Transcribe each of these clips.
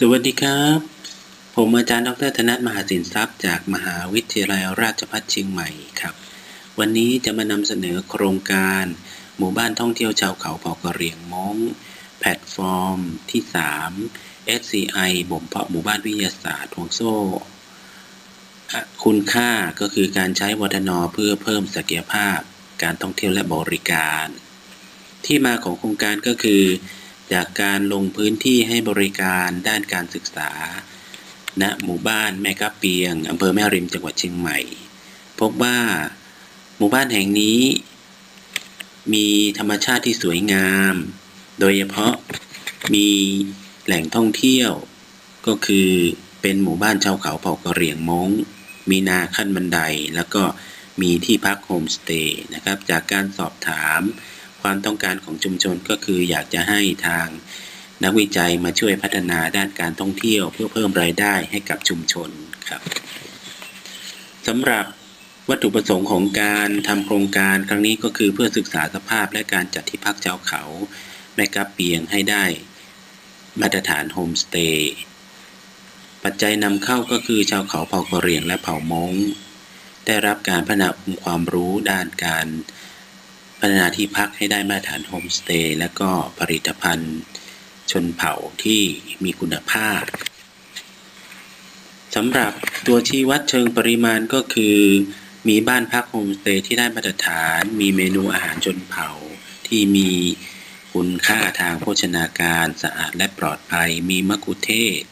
สวัสดีครับ ผมอาจารย์ดรธนัทมหาสินทรัพย์จากมหาวิทยาลัยราชภัฏเชียงใหม่ครับ วันนี้จะมานำเสนอโครงการ หมู่บ้านท่องเที่ยวชาวเขาเผ่ากะเหรี่ยงม้งแพลตฟอร์มที่ 3 SCI บ่มเพาะหมู่บ้านวิทยาศาสตร์ห่วงโซ่ คุณค่าก็คือการใช้วัฒนอเพื่อเพิ่มศักยภาพ การท่องเที่ยวและบริการ ที่มาของโครงการก็คือ จากการลงพื้นที่ให้บริการด้านการศึกษา ณ หมู่บ้านแม่กะเปียงอำเภอแม่ริมจังหวัดเชียงใหม่ พบว่าหมู่บ้านแห่งนี้ มีธรรมชาติที่สวยงาม โดยเฉพาะมีแหล่งท่องเที่ยว ก็คือเป็นหมู่บ้านชาวเขาเผ่ากะเหรี่ยงม้ง มีนาขั้นบันไดแล้วก็มีที่พักโฮมสเตย์นะครับ จากการสอบถาม ความต้องการของชุมชนก็คืออยากจะให้ทางนักวิจัยมาช่วยพัฒนาด้านการท่องเที่ยว เพื่อเพิ่มรายได้ให้กับชุมชนครับสำหรับวัตถุประสงค์ของการทำโครงการครั้งนี้ก็คือเพื่อศึกษาสภาพและการจัดที่พักชาวเขาแม่กะเปียงให้ได้มาตรฐานโฮมสเตย์ปัจจัยนำเข้าก็คือชาวเขาเผ่ากะเหรี่ยงและเผ่ามงได้รับการพัฒนาองค์ความรู้ด้านการ พัฒนาที่พักให้ได้มาตรฐานโฮมสเตย์และก็ผลิตภัณฑ์ชนเผ่าที่มีคุณภาพสำหรับตัวชี้วัดเชิงปริมาณก็คือ มีบ้านพักโฮมสเตย์ที่ได้มาตรฐาน มีเมนูอาหารชนเผ่าที่มีคุณค่าทางโภชนาการสะอาดและปลอดภัย มีมะกุเทศ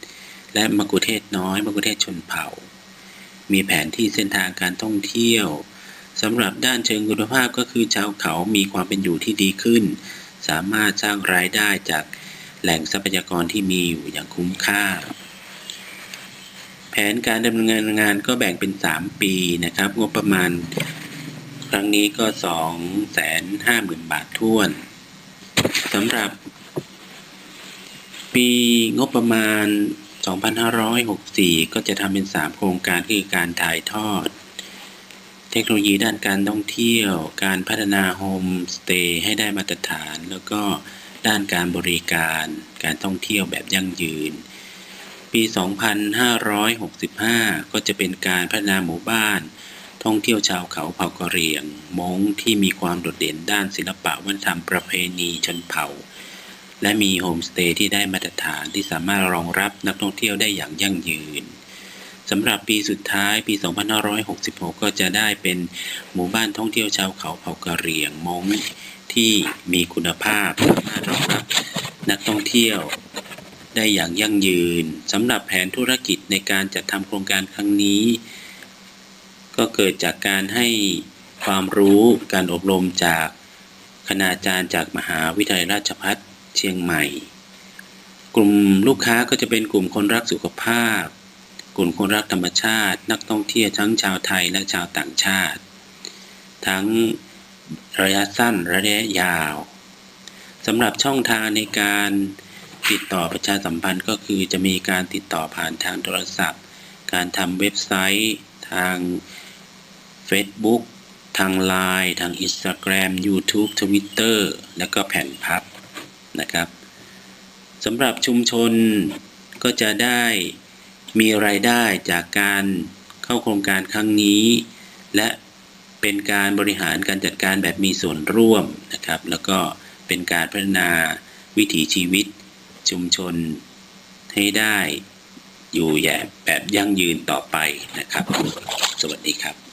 และมะกุเทศน้อยมะกุเทศชนเผ่า มีแผนที่เส้นทางการท่องเที่ยว สำหรับด้านเชิงคุณภาพก็คือชาวเขามีความเป็นอยู่ที่ดีขึ้น สามารถสร้างรายได้จากแหล่งทรัพยากรที่มีอยู่อย่างคุ้มค่า แผนการดำเนินงานก็แบ่งเป็น 3 ปีนะครับ งบประมาณครั้งนี้ก็ 2 5 0 0 0 0 บาทท้วนสำหรับ ปีงบประมาณ 2564 ก็จะทำเป็น 3 โครงการคือการถ่ายทอด เทคโนโลยีด้านการท่องเที่ยว การพัฒนาโฮมสเตย์ให้ได้มาตรฐาน แล้วก็ด้านการบริการการท่องเที่ยวแบบยั่งยืน ปี 2565 ก็จะเป็นการพัฒนาหมู่บ้าน ท่องเที่ยวชาวเขาเผ่ากะเหรี่ยงม้งที่มีความโดดเด่นด้านศิลปะวัฒนธรรมประเพณีชนเผ่า และมีโฮมสเตย์ที่ได้มาตรฐานที่สามารถรองรับนักท่องเที่ยวได้อย่างยั่งยืน สำหรับปีสุดท้ายปี 2566 ก็จะได้เป็นหมู่บ้านท่องเที่ยวชาวเขาเผ่ากะเหรี่ยงม้งที่มีคุณภาพสามารถรองรับนักท่องเที่ยวได้อย่างยั่งยืนสำหรับแผนธุรกิจในการจัดทำโครงการครั้งนี้ ก็เกิดจากการให้ความรู้การอบรมจากคณาจารย์จากมหาวิทยาลัยราชภัฏเชียงใหม่ กลุ่มลูกค้าก็จะเป็นกลุ่มคนรักสุขภาพ กลุ่มคนรักธรรมชาติ นักท่องเที่ยวทั้งชาวไทยและชาวต่างชาติ ทั้งระยะสั้นระยะยาวสำหรับช่องทางในการติดต่อประชาสัมพันธ์ก็คือจะมีการติดต่อผ่านทางโทรศัพท์ การทำเว็บไซต์ ทาง Facebook ทาง Line ทาง Instagram YouTube Twitter และก็แผ่นพับนะครับสำหรับชุมชนก็จะได้ มีรายได้จากการเข้าโครงการครั้งนี้ และเป็นการบริหารการจัดการแบบมีส่วนร่วมนะครับ แล้วก็เป็นการพัฒนาวิถีชีวิตชุมชนให้ได้อยู่แบบแบบยั่งยืนต่อไปนะครับ สวัสดีครับ